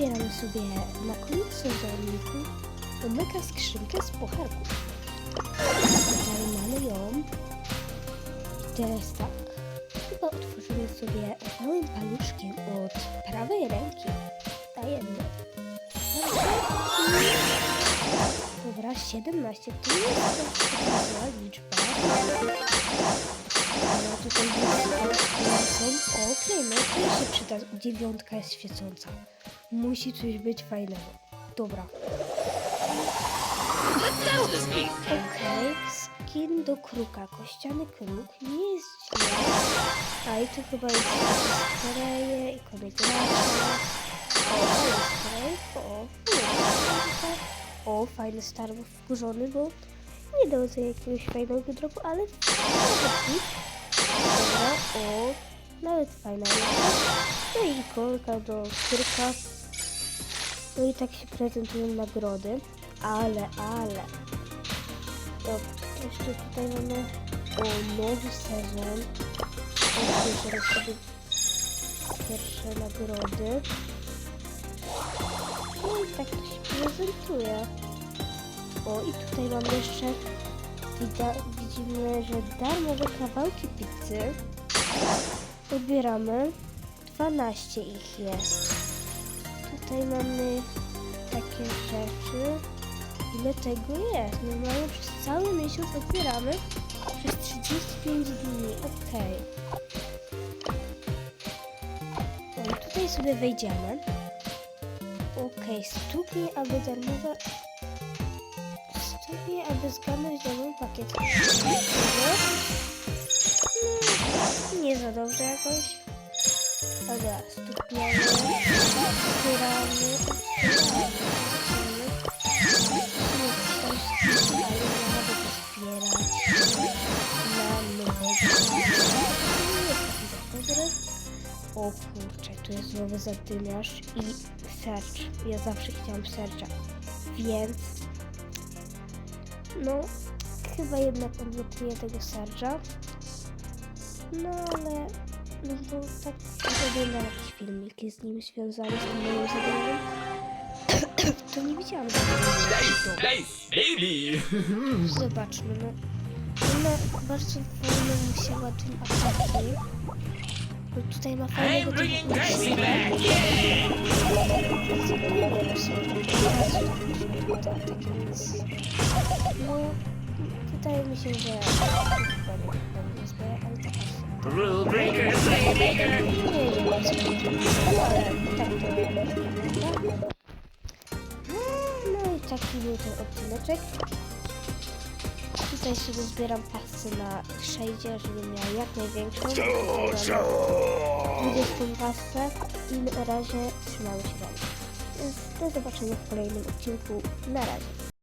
otwieramy sobie na koniec sezoniku omega skrzynkę z pucharków. Tutaj mamy ją. I teraz tak. Chyba otworzymy sobie małym paluszkiem od prawej ręki. Dajemy. Dobra, 17. To jest taka liczba. No tutaj są. Okej, no to się przyda. Dziewiątka jest świecąca. Musi coś być fajnego. Dobra. Okej, skin do kruka. Kościany kruk. Nie jest źle. A i tu chyba jest spreje i kobiet O. O, o, fajny star wkurzony, bo nie dał sobie jakiegoś fajnego dropu, ale Dobra, o, nawet fajna. No i ikonka do skórka. No i tak się prezentują nagrody. Ale, ale. Dobra, jeszcze tutaj mamy o nowy sezon. Otwieram sobie pierwsze nagrody. No i tak to się prezentuje. O, i tutaj mam jeszcze widzimy, że darmowe kawałki pizzy. Odbieramy. 12 ich jest. Tutaj mamy takie rzeczy. Ile tego jest? Normalnie przez cały miesiąc odbieramy. Przez 35 dni. Okej. I tutaj sobie wejdziemy. Okej, stuknij, aby darmowe Stopnie, aby zgarnąć darmowy pakiet. No, nie za dobrze jakoś. Dobra, stukniemy, otwieramy. O kurczę, tu jest nowy zadymiarz i search. Ja zawsze chciałam searcha. Więc no, chyba jednak odblokuję tego Sarge'a. No ale, no bo tak oglądam jakieś filmiki z nim związane z tym moim zadaniem. to nie widziałam. Hey, hey, baby! Zobaczmy, no. Ona bardzo wolno mu się ładują ataki. No tutaj ma fajnego I'm bringing typu! No, wydaje mi się, że chyba No i taki był ten odcineczek. Tutaj sobie zbieram pasy na szejdzie, żeby miała jak największą. Tutaj mamy 20 pasę i na razie trzymamy się dalej. Więc do zobaczenia w kolejnym odcinku. Na razie.